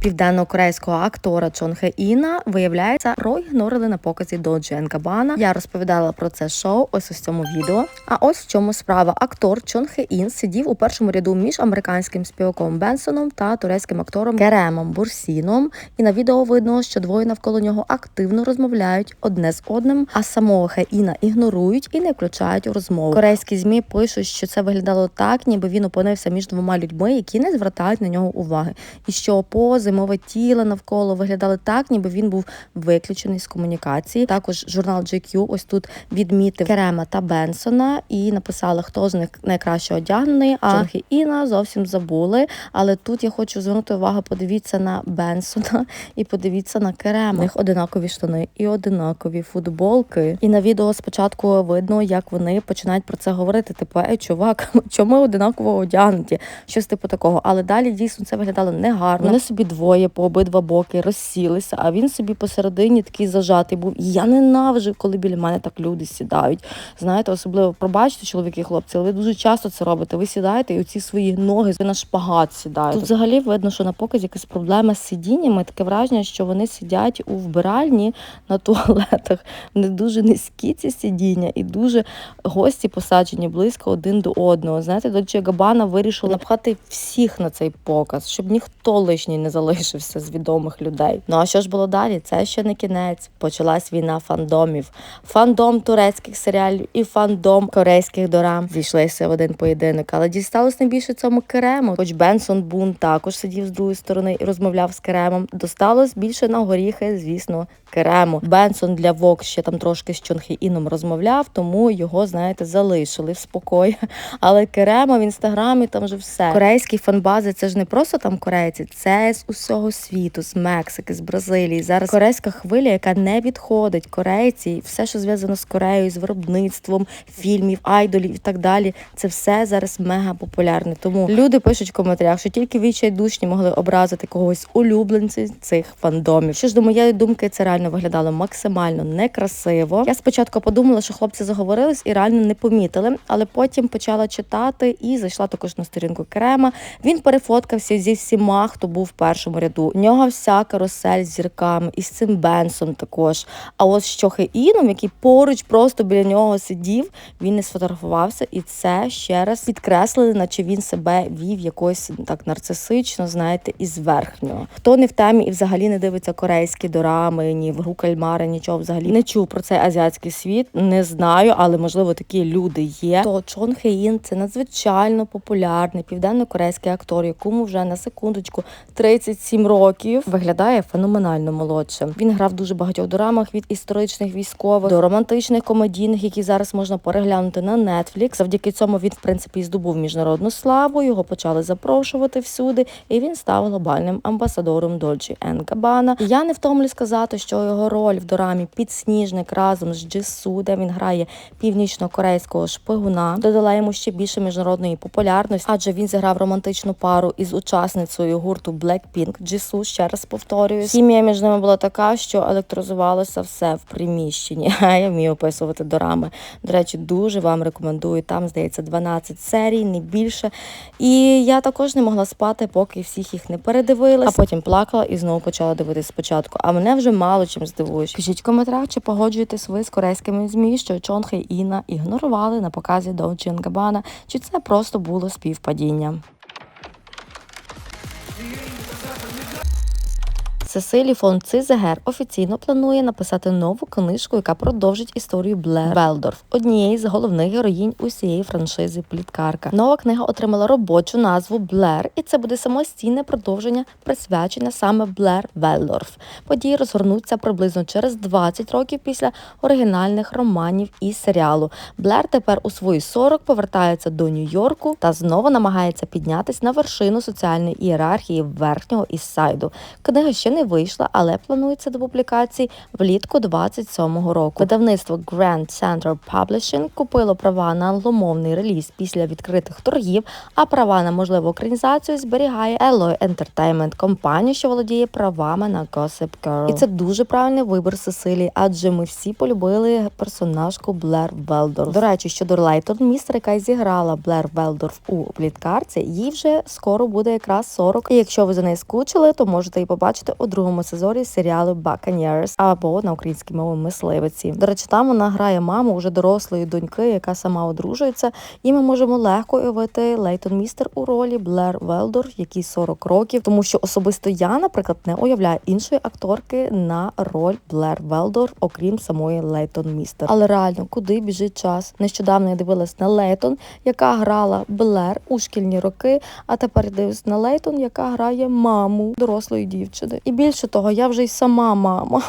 Південно-корейського актора Чон Хе Іна виявляється проігнорили на показі Доджі Енкабана. Я розповідала про це шоу. Ось у цьому відео. А ось в чому справа. Актор Чон Хе Ін сидів у першому ряду між американським співаком Бенсоном та турецьким актором Керемом Бурсіном. І на відео видно, що двоє навколо нього активно розмовляють одне з одним, а самого Хе Іна ігнорують і не включають у розмову. Корейські змі пишуть, що це виглядало так, ніби він опинився між двома людьми, які не звертають на нього уваги, і що пози, мова тіла навколо виглядали так, ніби він був виключений з комунікації. Також журнал GQ ось тут відмітив Керема та Бенсона і написали, хто з них найкраще одягнений. А Чон Хе Іна зовсім забули. Але тут я хочу звернути увагу, подивіться на Бенсона і подивіться на Керема. У них одинакові штани і одинакові футболки. І на відео спочатку видно, як вони починають про це говорити. Типу, ей, чувак, чому одинаково одягнуті? Щось типу такого. Але далі дійсно це виглядало негарно. Вони собі двоє по обидва боки розсілися, а він собі посередині такий зажатий був. І я ненавижу, коли біля мене так люди сідають. Знаєте, особливо пробачте, чоловіки хлопці, але ви дуже часто це робите. Ви сідаєте і оці свої ноги ви на шпагат сідаєте. Тут взагалі видно, що на показі якась проблема з сидіннями. Таке враження, що вони сидять у вбиральні на туалетах. Не дуже низькі ці сидіння, і дуже гості посаджені близько один до одного. Знаєте, Дольче Габана вирішила напхати всіх на цей показ, щоб ніхто лишній не залишився з відомих людей. Ну а що ж було далі? Це ще не кінець. Почалась війна фандомів. Фандом турецьких серіалів і фандом корейських дорам зійшлися в один поєдинок. Але дісталось найбільше цьому Керему. Хоч Бенсон Бун також сидів з другої сторони і розмовляв з Керемом. Досталось більше на горіхи, звісно, Керему. Бенсон для Вок ще там трошки з Чонхі Іном розмовляв, тому його, знаєте, залишили в спокої. Але Керема в інстаграмі там вже все. Корейські фанбази це ж не просто там корейці, це з усього світу, з Мексики, з Бразилії. Зараз корейська хвиля, яка не відходить. Корейці, все, що зв'язано з Кореєю, з виробництвом фільмів, айдолів і так далі. Це все зараз мега популярне. Тому люди пишуть в коментарях, що тільки відчайдушні могли образити когось улюбленців цих фандомів. Що ж до моєї думки, це реально виглядало максимально некрасиво. Я спочатку подумала, що хлопці заговорились і реально не помітили, але потім почала читати і зайшла також на сторінку Крема. Він перефоткався зі всіма, хто був в першому ряду. У нього вся карусель з зірками, і з цим Бенсом також. А от з Чохеїном, який поруч просто біля нього сидів, він не сфотографувався, і це ще раз підкреслили, наче він себе вів якось так нарцисично, знаєте, і зверхнього. Хто не в темі і взагалі не дивиться корейські дорами, ні в гру кальмари, нічого взагалі не чув про цей азіатський світ. Не знаю, але можливо такі люди є. То Чон Хеїн це надзвичайно популярний південно-корейський актор, якому вже на секундочку 37 років виглядає феноменально молодшим. Він грав дуже багатьох дорамах від історичних військових до романтичних комедійних, які зараз можна переглянути на Netflix. Завдяки цьому він, в принципі, здобув міжнародну славу. Його почали запрошувати всюди, і він став глобальним амбасадором Дольче Енкабана. І я не втомлю сказати, що його роль в дорамі Підсніжник разом з Джису, де він грає північно-корейського шпигуна, додала йому ще більше міжнародної популярності, адже він зіграв романтичну пару із учасницею гурту Blackpink Джису. Ще раз повторюю. Хімія між ними була така, що електрозувалося все в приміщенні. А я вмію описувати дорами. До речі, дуже вам рекомендую. Там здається 12 серій, не більше. І я також не могла спати, поки всіх їх не передивилась, а потім плакала і знову почала дивитись спочатку. А мене вже мало чим здивуєш. Пишіть в коментарях, чи погоджуєтесь ви з корейськими змі, що Чон Хе Іна ігнорували на показі Доучі Габана, чи це просто було співпадіння. Сесилі фон Цизегер офіційно планує написати нову книжку, яка продовжить історію Блер Велдорф, однієї з головних героїнь усієї франшизи Пліткарка. Нова книга отримала робочу назву Блер, і це буде самостійне продовження, присвячене саме Блер Велдорф. Події розгорнуться приблизно через 20 років після оригінальних романів і серіалу. Блер тепер у свої 40 повертається до Нью-Йорку та знову намагається піднятись на вершину соціальної ієрархії верхнього Іссайду. Книга ще не не вийшла, але планується до публікації влітку 27-го року. Видавництво Grand Central Publishing купило права на англомовний реліз після відкритих торгів, а права на можливу екранізацію зберігає Alloy Entertainment, компанія, що володіє правами на Gossip Girl. І це дуже правильний вибір Сесилії, адже ми всі полюбили персонажку Блер Велдорф. До речі, щодо Лейтон Містер, яка зіграла Блер Велдорф у пліткарці, їй вже скоро буде якраз 40. І якщо ви за неї скучили, то можете її побачити у другому сезоні серіалу Buccaneers або на українській мові мисливиці. До речі, там вона грає маму уже дорослої доньки, яка сама одружується, і ми можемо легко уявити Лейтон Містер у ролі Блер Велдорф, якій 40 років, тому що особисто я, наприклад, не уявляю іншої акторки на роль Блер Велдорф, окрім самої Лейтон Містер. Але реально, куди біжить час? Нещодавно я дивилась на Лейтон, яка грала Блер у шкільні роки. А тепер дивлюсь на Лейтон, яка грає маму дорослої дівчини. І більше того, я вже й сама мама.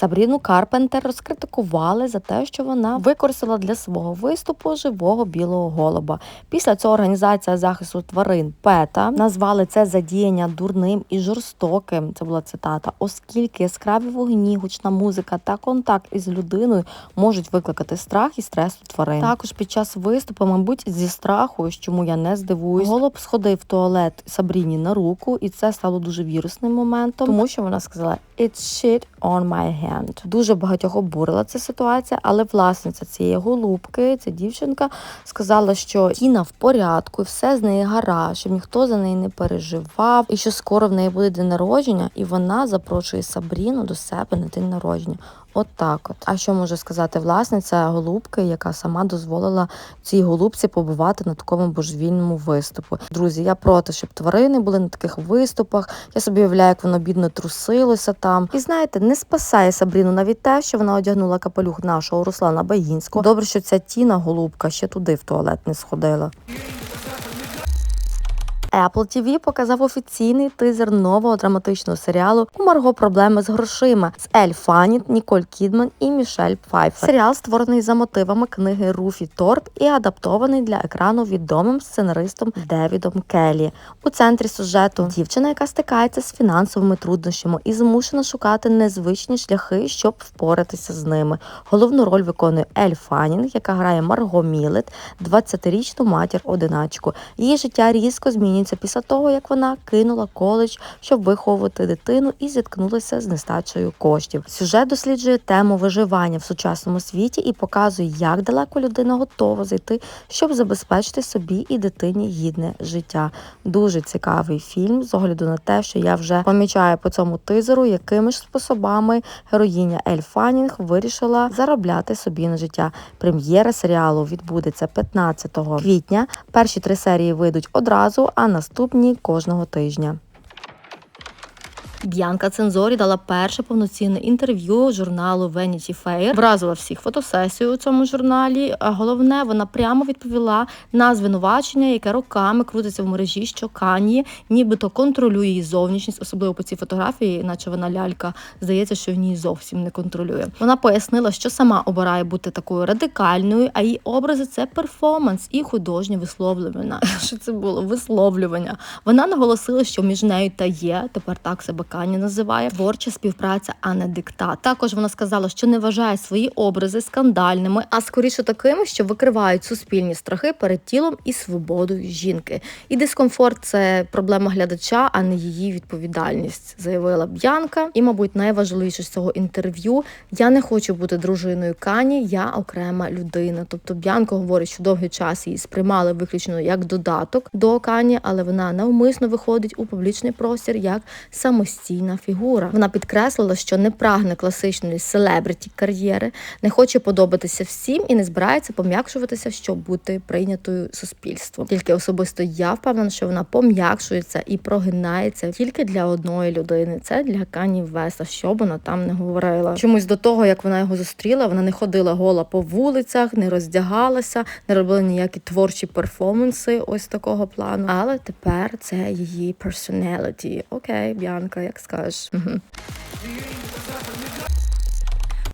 Сабріну Карпентер розкритикували за те, що вона використала для свого виступу живого білого голуба. Після цього організація захисту тварин ПЕТА назвали це задіяння дурним і жорстоким. Це була цитата, оскільки яскраві вогні, гучна музика та контакт із людиною можуть викликати страх і стрес у тварин. Також під час виступу, мабуть, зі страху, чому я не здивуюсь, голуб сходив в туалет Сабріні на руку, і це стало дуже вірусним моментом, тому що вона сказала «It's shit on my hand». Дуже багатьох обурила ця ситуація, але власниця цієї голубки, ця дівчинка, сказала, що Тіна в порядку, все з неї гаразд, щоб ніхто за неї не переживав, і що скоро в неї буде день народження, і вона запрошує Сабріну до себе на день народження. От так от. А що може сказати власниця голубки, яка сама дозволила цій голубці побувати на такому божевільному виступу? Друзі, я проти, щоб тварини були на таких виступах. Я собі уявляю, як воно бідно трусилося там. І знаєте, не спасає Сабріну навіть те, що вона одягнула капелюх нашого Руслана Баїнського. Добре, що ця тіна голубка ще туди в туалет не сходила. Apple TV показав офіційний тизер нового драматичного серіалу у Марго проблеми з грошима з Ель Фаніт, Ніколь Кідман і Мішель Пфайфер. Серіал створений за мотивами книги Руфі Торп і адаптований для екрану відомим сценаристом Девідом Келлі. У центрі сюжету дівчина, яка стикається з фінансовими труднощами і змушена шукати незвичні шляхи, щоб впоратися з ними. Головну роль виконує Ель Фанінг, яка грає Марго Мілет, 20-річну матір одиначку. Її життя різко змінюється після того, як вона кинула коледж, щоб виховувати дитину і зіткнулася з нестачею коштів. Сюжет досліджує тему виживання в сучасному світі і показує, як далеко людина готова зайти, щоб забезпечити собі і дитині гідне життя. Дуже цікавий фільм з огляду на те, що я вже помічаю по цьому тизеру, якими ж способами героїня Ель Фанінг вирішила заробляти собі на життя. Прем'єра серіалу відбудеться 15 квітня. Перші три серії вийдуть одразу, а наступні кожного тижня. Б'янка Цензорі дала перше повноцінне інтерв'ю журналу Vanity Fair. Вразила всіх фотосесію у цьому журналі. А головне, вона прямо відповіла на звинувачення, яке роками крутиться в мережі, що Кані нібито контролює її зовнішність, особливо по цій фотографії, наче вона лялька. Здається, що в ній зовсім не контролює. Вона пояснила, що сама обирає бути такою радикальною, а її образи це перформанс і художнє висловлювання. Що це було висловлювання? Вона наголосила, що між нею та є тепер так себе Кані називає творча співпраця, а не диктат. Також вона сказала, що не вважає свої образи скандальними, а скоріше такими, що викривають суспільні страхи перед тілом і свободою жінки. І дискомфорт це проблема глядача, а не її відповідальність, заявила Б'янка. І, мабуть, найважливіше з цього інтерв'ю я не хочу бути дружиною Кані, я окрема людина. Тобто Б'янка говорить, що довгий час її сприймали виключно як додаток до Кані, але вона навмисно виходить у публічний простір як самостійна фігура. Вона підкреслила, що не прагне класичної селебриті кар'єри, не хоче подобатися всім і не збирається пом'якшуватися, щоб бути прийнятою суспільством. Тільки особисто я впевнена, що вона пом'якшується і прогинається тільки для одної людини. Це для Кані Веста, що б вона там не говорила. Чомусь до того, як вона його зустріла, вона не ходила гола по вулицях, не роздягалася, не робила ніякі творчі перформанси ось такого плану. Але тепер це її personality. Окей, Б'янка, як скажеш. Угу.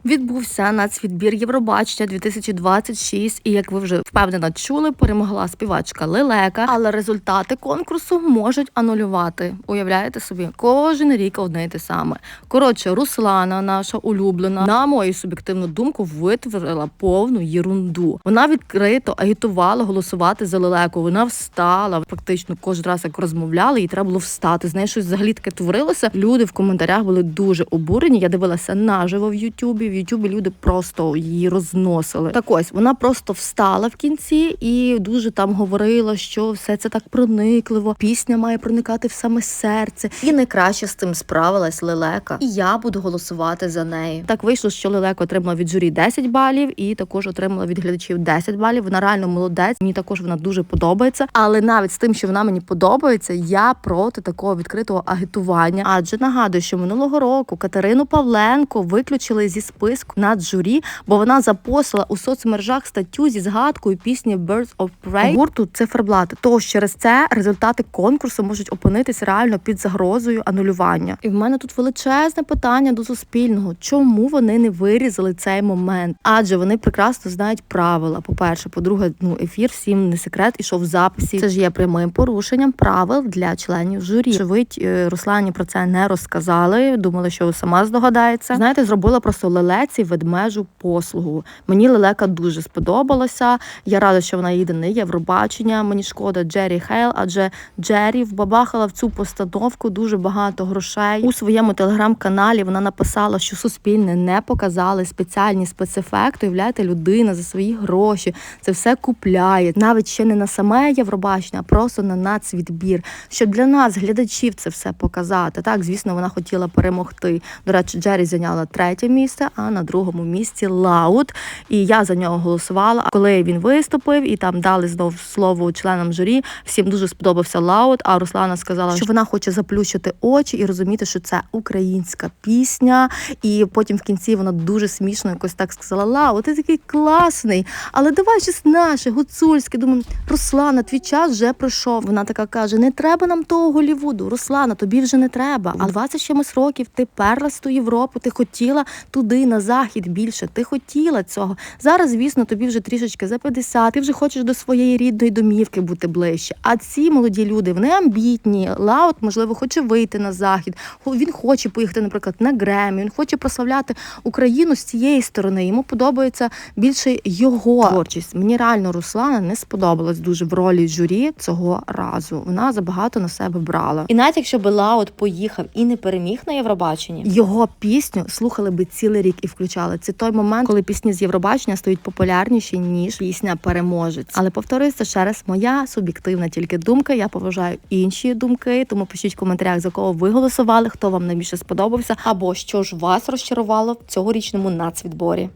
Відбувся нацвідбір Євробачення 2026, і як ви вже впевнено чули, перемогла співачка Лелека, але результати конкурсу можуть анулювати. Уявляєте собі, кожен рік одне й те саме. Коротше, Руслана, наша улюблена, на мою суб'єктивну думку, витворила повну єрунду. Вона відкрито агітувала голосувати за Лелеку. Вона встала практично кожен раз, як розмовляли, їй треба було встати. З нею щось взагалі таке творилося. Люди в коментарях були дуже обурені. Я дивилася наживо в Ютубі. Ютубі люди просто її розносили. Так ось вона просто встала в кінці і дуже там говорила, що все це так проникливо. Пісня має проникати в саме серце. І найкраще з цим справилась Лелека. І я буду голосувати за неї. Так вийшло, що Лелека отримала від журі 10 балів, і також отримала від глядачів 10 балів. Вона реально молодець. Мені також вона дуже подобається. Але навіть з тим, що вона мені подобається, я проти такого відкритого агітування. Адже нагадую, що минулого року Катерину Павленко виключили зі списку над журі, бо вона запостила у соцмережах статтю зі згадкою пісні Birds of Prey гурту Циферблат. Тож через це результати конкурсу можуть опинитись реально під загрозою анулювання. І в мене тут величезне питання до суспільного: чому вони не вирізали цей момент? Адже вони прекрасно знають правила. По перше, по-друге, ну ефір всім не секрет, ішов в записі. Це ж є прямим порушенням правил для членів журі. Очевидь, е, Руслані про це не розказали. Думали, що сама здогадається. Знаєте, зробила просто лелеці ведмежу послугу. Мені лелека дуже сподобалася. Я рада, що вона їде на Євробачення. Мені шкода Джері Хейл, адже Джері вбабахала в цю постановку дуже багато грошей. У своєму телеграм-каналі вона написала, що суспільне не показали спеціальні спецефекти. Уявляєте, людина за свої гроші це все купляє. Навіть ще не на саме Євробачення, а просто на нацвідбір. Щоб для нас, глядачів, це все показати. Так, звісно, вона хотіла перемогти. До речі, Джері зайняла третє місце, а на другому місці Лаут. І я за нього голосувала. А коли він виступив і там дали знов слово членам журі, всім дуже сподобався Лаут. А Руслана сказала, що вона хоче заплющити очі і розуміти, що це українська пісня. І потім в кінці вона дуже смішно якось так сказала: Лаут, ти такий класний, але давай щось наше, гуцульське. Думаю, Руслана, твій час вже пройшов. Вона така каже: не треба нам того Голівуду. Руслана, тобі вже не треба. А 20 чимось років ти перлась в ту Європу, ти хотіла туди, на захід більше. Ти хотіла цього. Зараз, звісно, тобі вже трішечки за 50, Ти вже хочеш до своєї рідної домівки бути ближче. А ці молоді люди вони амбітні. Лаут, можливо, хоче вийти на захід. Він хоче поїхати, наприклад, на Гремі. Він хоче прославляти Україну з цієї сторони. Йому подобається більше його творчість. Мені реально Руслана не сподобалась дуже в ролі журі цього разу. Вона забагато на себе брала. І навіть якщо би Лаут поїхав і не переміг на Євробаченні, його пісню слухали би цілий рік і включали. Це той момент, коли пісні з Євробачення стають популярніші ніж пісня переможець. Але повторюсь, це ще раз моя суб'єктивна тільки думка. Я поважаю інші думки, тому пишіть в коментарях за кого ви голосували, хто вам найбільше сподобався, або що ж вас розчарувало в цьогорічному нацвідборі.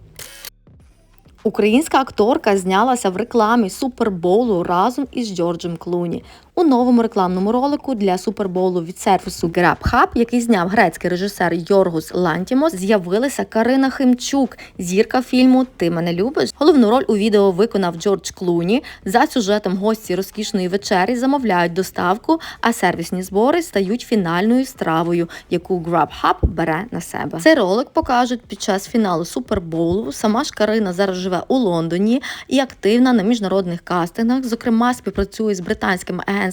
Українська акторка знялася в рекламі Супербоулу разом із Джорджем Клуні. У новому рекламному ролику для Супербоулу від сервісу GrabHub, який зняв грецький режисер Йоргус Лантімос, з'явилася Карина Химчук, зірка фільму Ти мене любиш. Головну роль у відео виконав Джордж Клуні. За сюжетом гості розкішної вечері замовляють доставку, а сервісні збори стають фінальною стравою, яку GrabHub бере на себе. Цей ролик покажуть під час фіналу Супербоулу. Сама ж Карина зараз живе у Лондоні і активна на міжнародних кастингах. Зокрема, співпрацює з британським агентством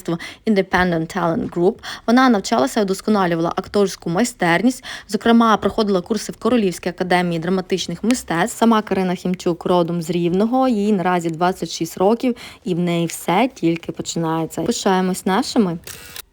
Independent Talent Group. Вона навчалася, удосконалювала акторську майстерність. Зокрема, проходила курси в Королівській академії драматичних мистецтв. Сама Карина Хімчук родом з Рівного. Їй наразі 26 років, і в неї все тільки починається. Пишаємось нашими.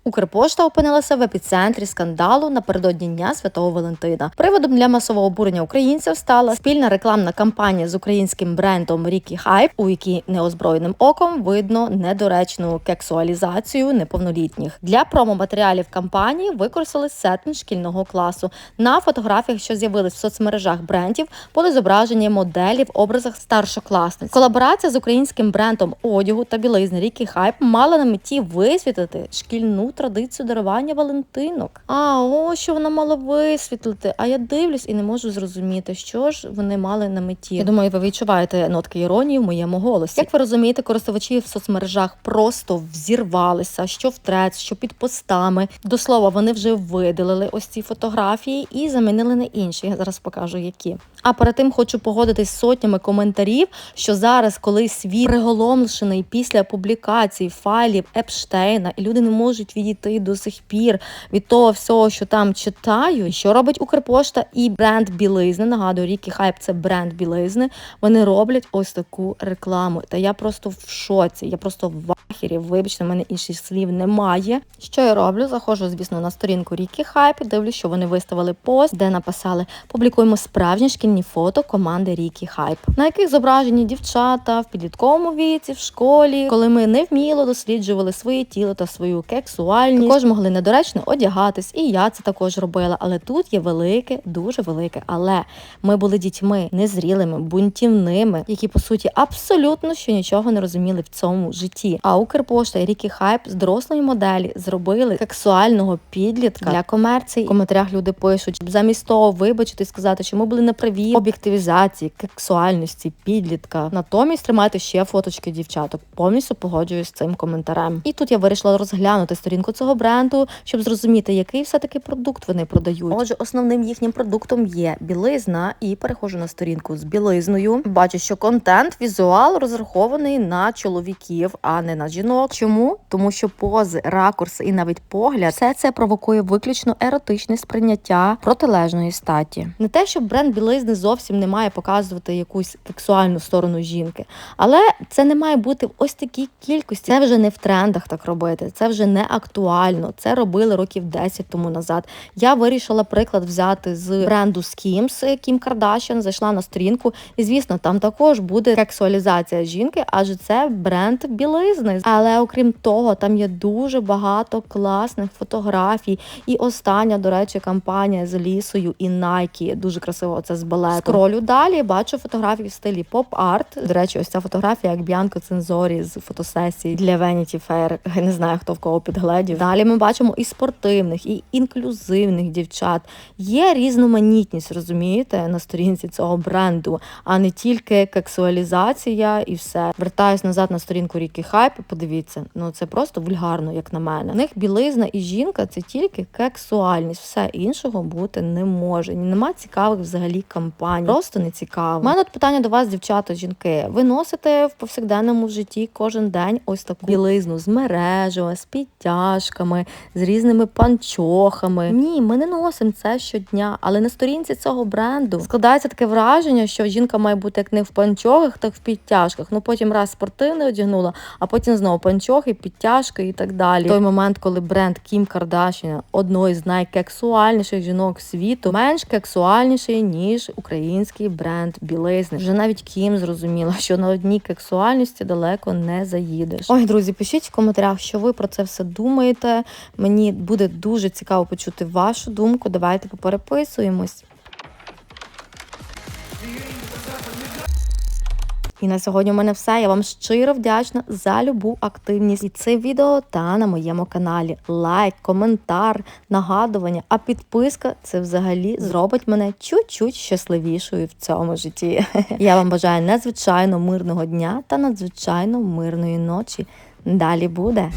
Укрпошта опинилася в епіцентрі скандалу напередодні Дня Святого Валентина. Приводом для масового обурення українців стала спільна рекламна кампанія з українським брендом Рікі Хайп, у якій неозброєним оком видно недоречну кексуалізацію неповнолітніх. Для промо-матеріалів кампанії використали сетин шкільного класу. На фотографіях, що з'явились в соцмережах брендів, були зображені моделі в образах старшокласниць. Колаборація з українським брендом одягу та білизни Рікі Хайп мала на меті висвітлити шкільну традицію дарування валентинок. А ось що вона мала висвітлити. А я дивлюсь і не можу зрозуміти, що ж вони мали на меті. Я думаю, ви відчуваєте нотки іронії в моєму голосі. Як ви розумієте, користувачі в соцмережах просто взірвалися, що в трец, що під постами. До слова, вони вже видалили ось ці фотографії і замінили на інші. Я зараз покажу які. А перед тим хочу погодитись з сотнями коментарів, що зараз, коли світ приголомшений після публікації файлів Епштейна, і люди не можуть відійти до сих пір від того всього, що там читаю, що робить Укрпошта і бренд білизни. Нагадую, Рікі Хайп це бренд білизни. Вони роблять ось таку рекламу. Та я просто в шоці. Я просто в ахері. Вибачте, в мене інших слів немає. Що я роблю? Заходжу, звісно, на сторінку Рікі Хайп, дивлюсь, що вони виставили пост, де написали Публікуємо справжні шкільні фото команди Рікі Хайп, на яких зображені дівчата в підлітковому віці, в школі, коли ми невміло досліджували своє тіло та свою кексуальність. Також могли недоречно одягатись, і я це також робила. Але тут є велике, дуже велике. Але ми були дітьми незрілими, бунтівними, які по суті абсолютно що нічого не розуміли в цьому житті. А Укрпошта і Рікі Хайп з дорослої моделі зробили сексуального підлітка для комерції. В коментарях люди пишуть, замість того вибачити і сказати, що ми були неправі об'єктивізації, сексуальності, підлітка. Натомість тримати ще фоточки дівчаток. Повністю погоджуюсь з цим коментарем. І тут я вирішила розглянути сторінку цього бренду, щоб зрозуміти, який все-таки продукт вони продають. Отже, основним їхнім продуктом є білизна, і переходжу на сторінку з білизною. Бачу, що контент, візуал розрахований на чоловіків, а не на жінок. Чому? Тому що пози, ракурси і навіть погляд, все це провокує виключно еротичне сприйняття протилежної статі. Не те, що бренд білизни зовсім не має показувати якусь сексуальну сторону жінки, але це не має бути в ось такій кількості. Це вже не в трендах так робити, це вже не актуально. Це робили років 10 тому назад. Я вирішила приклад взяти з бренду Skims Кім Кардашян, зайшла на сторінку, і звісно, там також буде сексуалізація жінки, адже це бренд білизни. Але окрім того, там є дуже багато класних фотографій. І остання, до речі, кампанія з лісою і Nike. Дуже красиво це з балету. Скролю далі, бачу фотографії в стилі поп-арт. До речі, ось ця фотографія, як Б'янко Цензорі з фотосесії для Vanity Fair. Не знаю, хто в кого підгледів. Далі ми бачимо і спортивних, і інклюзивних дівчат. Є різноманітність, розумієте, на сторінці цього бренду, а не тільки кексуалізація і все. Вертаюсь назад на сторінку Рікі Хайп. Подивіться, ну це просто вульгарно, як на мене. У них білизна і жінка це тільки кексуальність. Все іншого бути не може. Нема цікавих взагалі кампаній. Просто не цікаво. У мене от питання до вас, дівчата, жінки. Ви носите в повсякденному житті кожен день ось таку білизну з мережами, з підтяжками, з різними панчохами. Ні, ми не носимо це щодня, але на сторінці цього бренду складається таке враження, що жінка має бути як не в панчохах, так в підтяжках. Ну потім раз спортивне одягнула, а потім знову панчохи, підтяжки і так далі. Той момент, коли бренд Кім Кардашіна, одної з найкексуальніших жінок світу, менш кексуальніший ніж український бренд білизни. Вже навіть Кім зрозуміла, що на одній кексуальності далеко не заїдеш. Ой, друзі, пишіть в коментарях, що ви про це все думаєте. Мені буде дуже цікаво почути вашу думку. Давайте попереписуємось. І на сьогодні у мене все. Я вам щиро вдячна за любу активність і це відео та на моєму каналі. Лайк, коментар, нагадування, а підписка це взагалі зробить мене чуть-чуть щасливішою в цьому житті. Я вам бажаю надзвичайно мирного дня та надзвичайно мирної ночі. Далі буде.